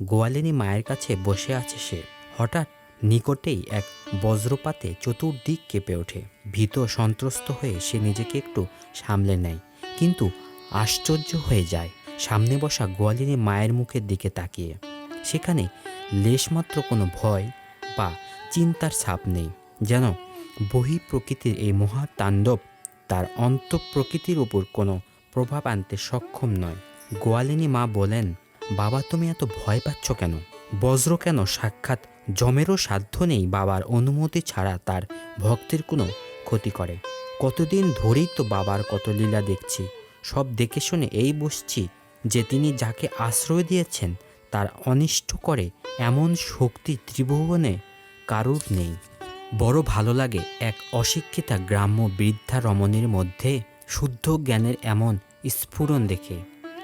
গোয়ালিনী মায়ের কাছে বসে আছে সে। হঠাৎ নিকটেই এক বজ্রপাতে চতুর্দিক কেঁপে ওঠে। ভীত সন্ত্রস্ত হয়ে সে নিজেকে একটু সামলে নেয়, কিন্তু আশ্চর্য হয়ে যায় সামনে বসা গোয়ালিনী মায়ের মুখের দিকে তাকিয়ে। সেখানে লেশমাত্র কোনো ভয় বা চিন্তার ছাপ নেই, যেন বহি প্রকৃতির এই মহা তাণ্ডব তার অন্ত প্রকৃতির উপর কোনো প্রভাব আনতে সক্ষম নয়। গোয়ালিনী মা বলেন বাবা, তুমি এত ভয় পাচ্ছ কেন? বজ্র কেন? সাক্ষাৎ জমেরও সাধ্য নেই বাবার অনুমতি ছাড়া তার ভক্তের কোনো ক্ষতি করে। কতদিন ধরেই তো বাবার কত লীলা দেখছি। সব দেখে শুনে এই বসছি যে তিনি যাকে আশ্রয় দিয়েছেন, তার অনিষ্ট করে এমন শক্তি ত্রিভুবনে কারুর নেই। বড় ভালো লাগে এক অশিক্ষিতা গ্রাম্য বৃদ্ধা রমণীর মধ্যে শুদ্ধ জ্ঞানের এমন স্ফুরণ দেখে।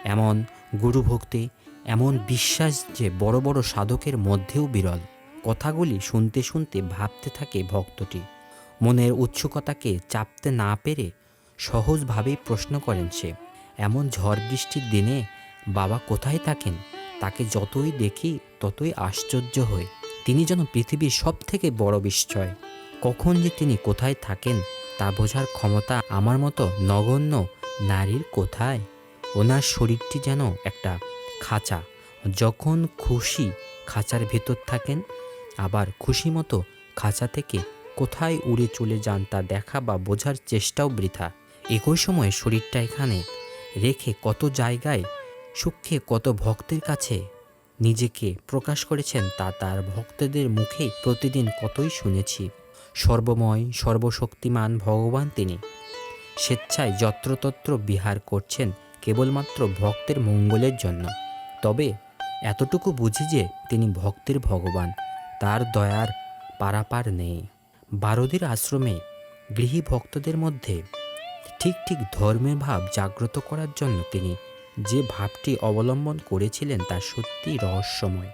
এমন গুরুভক্তি এমন বিশ্বাস যে বড় বড় সাধকের মধ্যেও বিরল। কথাগুলি শুনতে শুনতে ভাবতে থাকে ভক্তটি। মনের উৎসুকতাকে চাপতে না পেরে সহজভাবেই প্রশ্ন করেন সে, এমন ঝড় বৃষ্টির দিনে বাবা কোথায় থাকেন? তাকে যতই দেখি ততই আশ্চর্য হই। তিনি যেন পৃথিবীর সব থেকে বড় বিস্ময়। কখন যে তিনি কোথায় থাকেন তা বোঝার ক্ষমতা আমার মতো নগণ্য নারীর কোথায়? ওনার শরীরটি যেন একটা খাঁচা। যখন খুশি খাঁচার ভেতর থাকেন, আবার খুশি মতো খাঁচা থেকে কোথায় উড়ে চলে যান তা দেখা বা বোঝার চেষ্টাও বৃথা। একই সময় শরীরটা এখানে রেখে কত জায়গায় সূক্ষ্মে কত ভক্তের কাছে নিজেকে প্রকাশ করেছেন তা তার ভক্তদের মুখে প্রতিদিন কতই শুনেছি। সর্বময়, সর্বশক্তিমান ভগবান তিনি। স্বেচ্ছায় যত্রতত্র বিহার করছেন কেবলমাত্র ভক্তের মঙ্গলের জন্য। তবে এতটুকু বুঝি যে তিনি ভক্তের ভগবান, তার দয়ার পারাপার নেই। বারদির আশ্রমে গৃহী ভক্তদের মধ্যে ঠিক ঠিক ধর্মের ভাব জাগ্রত করার জন্য তিনি যে ভাবটি অবলম্বন করেছিলেন তা সত্যি রহস্যময়।